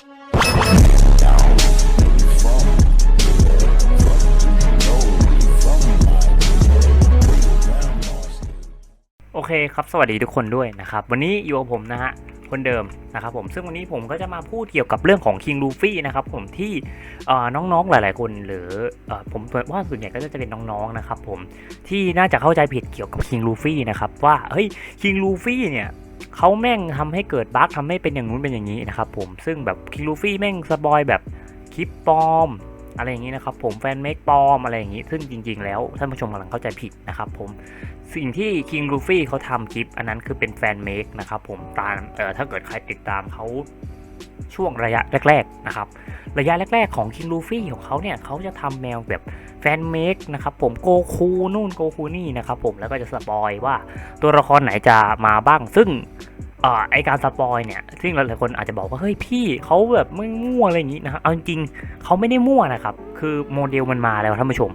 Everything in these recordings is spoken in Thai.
โอเคครับ สวัสดีทุกคนด้วยนะครับ วันนี้อยู่กับผมนะฮะ คนเดิมนะครับผมซึ่งวันนี้ผมก็จะมาพูดเกี่ยวกับเรื่องของ King Luffy นะครับผมที่น้องๆหลาย ๆ คนหรือเอ่อผมว่าส่วนใหญ่ก็จะเป็นน้องๆนะครับผมที่น่าจะเข้าใจผิดเกี่ยวกับ King Luffy นะครับว่าเฮ้ย King Luffy เนี่ย เขาแม่งทำให้เกิดบั๊กทำให้เป็นอย่างนู้นเป็นอย่างนี้นะครับผมซึ่งแบบคิงลูฟี่แม่งสปอยแบบคลิปปลอมอะไรอย่างนี้นะครับผมแฟนเมคปลอมอะไรอย่างนี้ ซึ่งจริง ๆ แล้วท่านผู้ชมกำลังเข้าใจผิดนะครับผมสิ่งที่คิงลูฟี่เขาทำคลิป อันนั้นคือเป็นแฟนเมคนะครับผมตามเอ่อถ้าเกิดใครติดตามเขา ช่วงระยะแรกๆนะครับ ระยะแรกๆของ King Luffy ของเขาเนี่ยเขาจะทำแนวแบบแฟนเมคนะครับผมโกคูนู่นโกคูนี่นะครับผมแล้วก็จะสปอยว่าตัวละครไหนจะมาบ้าง ซึ่งอไอการสปอยเนี่ยซึ่งหลายๆคนอาจจะบอกว่าเฮ้ยพี่เขาแบบไม่มั่วอะไรอย่างนี้นะเอาจริงเขาไม่ได้มั่วนะครับ คือโมเดลมันมาแล้วท่านผู้ชม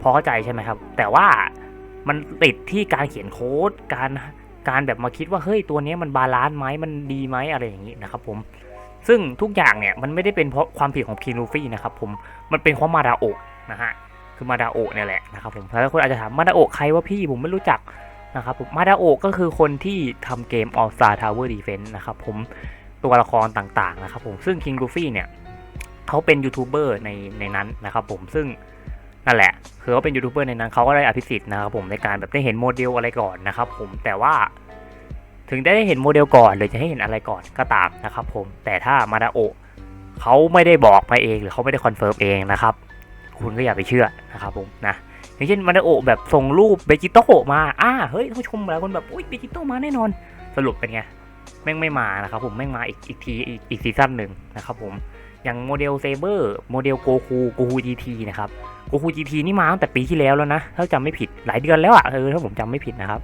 พอเข้าใจใช่ไหมครับ แต่ว่ามันติดที่การเขียนโค้ดการการแบบมาคิดว่าเฮ้ยตัวนี้มันบาลานซ์ไหมมันดีไหมอะไรอย่างนี้นะครับผม ซึ่งทุกอย่างเนี่ยมันไม่ได้เป็นเพราะความผิดของคินูฟี่นะครับผมมันเป็นเพราะมาดาโอะนะฮะคือมาดาโอะเนี่ยแหละนะครับผมแล้วคนอาจจะถามมาดาโอะใครว่าพี่ผมไม่รู้จักนะครับผมมาดาโอะก็คือคนที่ทำเกม All Star Tower Defense นะครับผมตัวละครต่างๆนะครับผมซึ่ง King Luffy เนี่ยเขาเป็นยูทูบเบอร์ในในนั้นนะครับผมซึ่งนั่นแหละคือเขาเป็นยูทูบเบอร์ในนั้นเขาก็ได้อภิสิทธิ์นะครับผมในการแบบได้เห็นโมเดลอะไรก่อนนะครับผมแต่ว่า ถึงได้เห็นโมเดลก่อนหรือจะให้เห็นอะไรก่อนก็ตามนะครับผมแต่ถ้ามาดาโอเขาไม่ได้บอกมาเองหรือเขาไม่ได้คอนเฟิร์มเองนะครับคุณก็อย่าไปเชื่อนะครับผมนะอย่างเช่นมาดาโอแบบส่งรูปเบจิโตะมาอ่าเฮ้ยผู้ชมหลายคนแบบอุ้ยเบจิโตะมาแน่นอน สรุปเป็นไงแม่งไม่มานะครับผมแม่งมาอีกอีกทีอีกอีกซีซั่นหนึ่งนะครับผมอย่างโมเดลเซเบอร์โมเดลโกคูโกคูจีทีนะครับโกคูจีทีนี่มาตั้งแต่ปีที่แล้วแล้วนะ ถ้าจำไม่ผิดหลายเดือนแล้วอะ่ะเออถ้าผมจำไม่ผิดนะครับ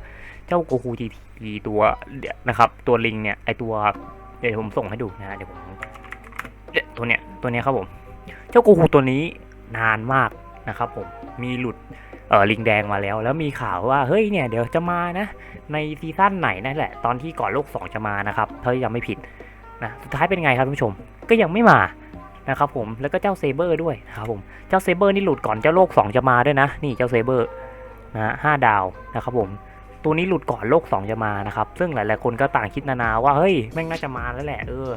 เจ้าโกคูจีทีตัวเนี่ยนะครับ ตัวลิงเนี่ยไอตัวเดี๋ยวผมส่งให้ดูนะเดี๋ยวผมตัวเนี้ยตัวเนี้ยครับผม เจ้าโกคูตัวนี้นานมากนะครับ ผมมีหลุดเออลิงแดงมาแล้ว แล้วมีข่าวว่าเฮ้ยเนี่ยเดี๋ยวจะมานะ ในซีซั่นไหนนั่นแหละ ตอนที่ก่อนโลก 2 จะมานะครับถ้ายังไม่ผิดนะสุดท้ายเป็นไงครับท่านผู้ชมก็ยังไม่มานะครับผมแล้วก็เจ้าเซเบอร์ด้วยนะครับผมเจ้าเซเบอร์นี่หลุดก่อนเจ้าโลก 2 จะมาด้วยนะ นี่เจ้าเซเบอร์นะฮะห้าดาวนะครับผม ตัวนี้หลุดก่อนโลก 2 จะมานะครับ ซึ่งหลาย ๆ คนก็ต่างคิดนานาว่าเฮ้ยแม่งน่าจะมาแล้วแหละเออ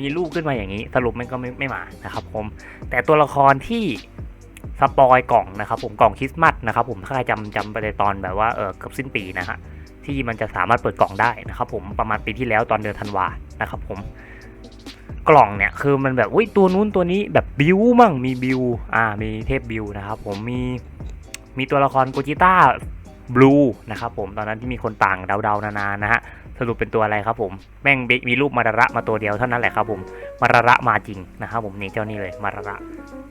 มีลูกขึ้นมาอย่างนี้ สรุปแม่งก็ไม่ไม่มานะครับผม แต่ตัวละครที่สปอยกล่องนะครับผมกล่องคริสต์มาสนะครับผมถ้าใครจำจำไปในตอนแบบว่าเออเกือบสิ้นปีนะฮะที่มันจะสามารถเปิดกล่องได้นะครับผมประมาณปีที่แล้วตอนเดือนธันวานะครับผมกล่องเนี่ยคือมันแบบอุ้ยตัวนู้นตัวนี้แบบบิวมั่งมีบิวอ่ามีเทพบิวนะครับผมมีมีตัวละครโกจิต้า บลูนะครับผมตอนนั้นที่มีคนต่างเดาๆนานานะฮะสรุปเป็นตัวอะไรครับผมแม่งมีรูปมาระระมาตัวเดียวเท่านั้นแหละครับผมมาระระมาจริงนะครับผมนี่เจ้านี่เลยมาระระ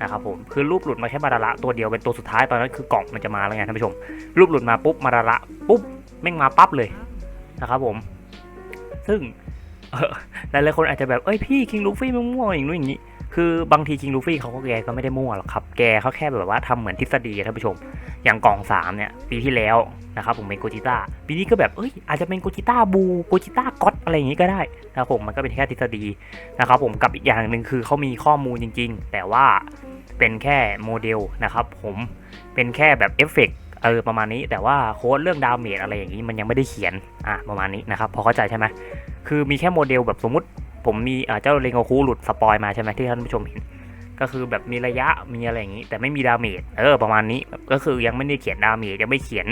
นะครับผมคือรูปหลุดมาแค่มาระระตัวเดียวเป็นตัวสุดท้ายตอนนั้นคือกล่องมันจะมาแล้วไงท่านผู้ชม รูปหลุดมาปุ๊บมาระระปุ๊บแม่งมาปั๊บเลยนะครับผม ซึ่งหลายๆคนอาจจะแบบเอ้ยพี่คิงลูฟี่มันมั่วอย่างนู้นอย่างนี้ คือบางทีคิงลูฟี่เขาก็แกก็ไม่ได้มั่วหรอกครับ แกเขาแค่แบบว่าทำเหมือนทฤษฎีท่านผู้ชม อย่างกล่องสามเนี่ยปีที่แล้วนะครับผมเป็นโกจิต้าปีนี้ก็แบบเอ้ยอาจจะเป็นโกจิต้าบูโกจิต้าก็อตอะไรอย่างนี้ก็ได้นะครับผมมันก็เป็นแค่ทฤษฎีนะครับผมกับอีกอย่างหนึ่งคือเขามีข้อมูลจริง ๆ แต่ว่าเป็นแค่โมเดลนะครับผมเป็นแค่แบบเอฟเฟกต์เออประมาณนี้แต่ว่าโค้ดเรื่องดาเมจอะไรอย่างนี้มันยังไม่ได้เขียนอะประมาณนี้นะครับพอเข้าใจใช่ไหมคือมีแค่โมเดลแบบสมมติ ผมมีเจ้าเรงโกคูหลุดสปอยมาใช่ไหมที่ท่านผู้ชมเห็น ก็คือแบบมีระยะมีอะไรอย่างนี้ แต่ไม่มีดาเมจเออประมาณนี้ก็คือยังไม่ได้เขียนดาเมจยังไม่เขียน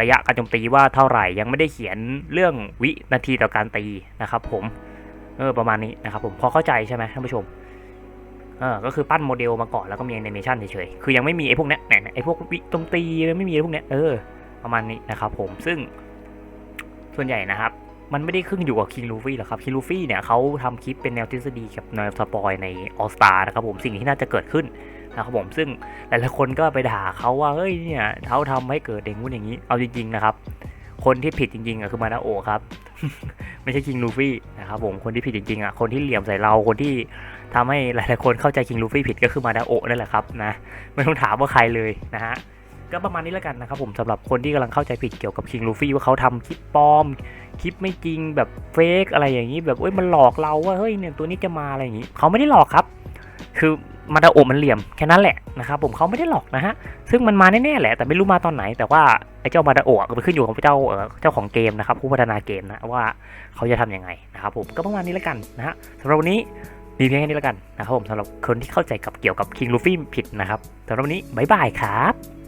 ระยะการโจมตีว่าเท่าไหร่ยังไม่ได้เขียนเรื่องวินาทีต่อการตีนะครับ ผมเออประมาณนี้นะครับผมพอเข้าใจใช่ไหมท่านผู้ชมเออก็คือปั้นโมเดลมาก่อนแล้วก็มีแอนิเมชันเฉยๆคือยังไม่มีไอ้พวกเนี้ยเนี่ยไอ้พวกวิโจมตีไม่มีไอ้พวกเนี้ยเออประมาณนี้นะครับผมซึ่งส่วนใหญ่นะครับ มันไม่ได้ขึ้นอยู่กับคิงลูฟี่หรอกครับคิงลูฟี่เนี่ยเขาทำคลิปเป็นแนวทฤษฎีกับแนวสปอยในออสตานะครับผมสิ่งที่น่าจะเกิดขึ้นนะครับผมซึ่งหลายๆคนก็ไปด่าเขาว่าเฮ้ยเนี่ยเขาทำให้เกิดอย่างงู้นอย่างนี้เอาจริงๆนะครับคนที่ผิดจริงๆอะคือมานาโอครับ ไม่ใช่คิงลูฟี่นะครับผมคนที่ผิดจริงๆอะคนที่เหลี่ยมใส่เราคนที่ทำให้หลายๆคนเข้าใจคิงลูฟี่ผิดก็คือมานาโอนั่นแหละครับนะไม่ต้องถามว่าใครเลยนะฮะ ก็ประมาณนี้แล้วกันนะครับผมสำหรับคนที่กำลังเข้าใจผิดเกี่ยวกับคิงลูฟี่ว่าเขาทำคลิปปลอมคลิปไม่จริงแบบเฟกอะไรอย่างนี้แบบเอ้ยมันหลอกเราว่าเฮ้ยเนี่ยตัวนี้จะมาอะไรอย่างนี้เขาไม่ได้หลอกครับ คือมาดาโอมันเหลี่ยมแค่นั้นแหละนะครับผมเขาไม่ได้หลอกนะฮะซึ่งมันมาแน่ๆแหละ แต่ไม่รู้มาตอนไหน แต่ว่าไอ้เจ้ามาดาโอก็ไปขึ้นอยู่กับเจ้าเจ้าของเกมนะครับผู้พัฒนาเกมนะว่าเขาจะทำยังไงนะครับผมก็ประมาณนี้แล้วกันนะฮะสำหรับวันนี้มีเพียงแค่นี้แล้วกันนะครับผมสำหรับคนที่เข้าใจกับเกี่ยวกับคิงลูฟี่ผิดนะครับสำหรับวันนี้บ๊ายบายครับ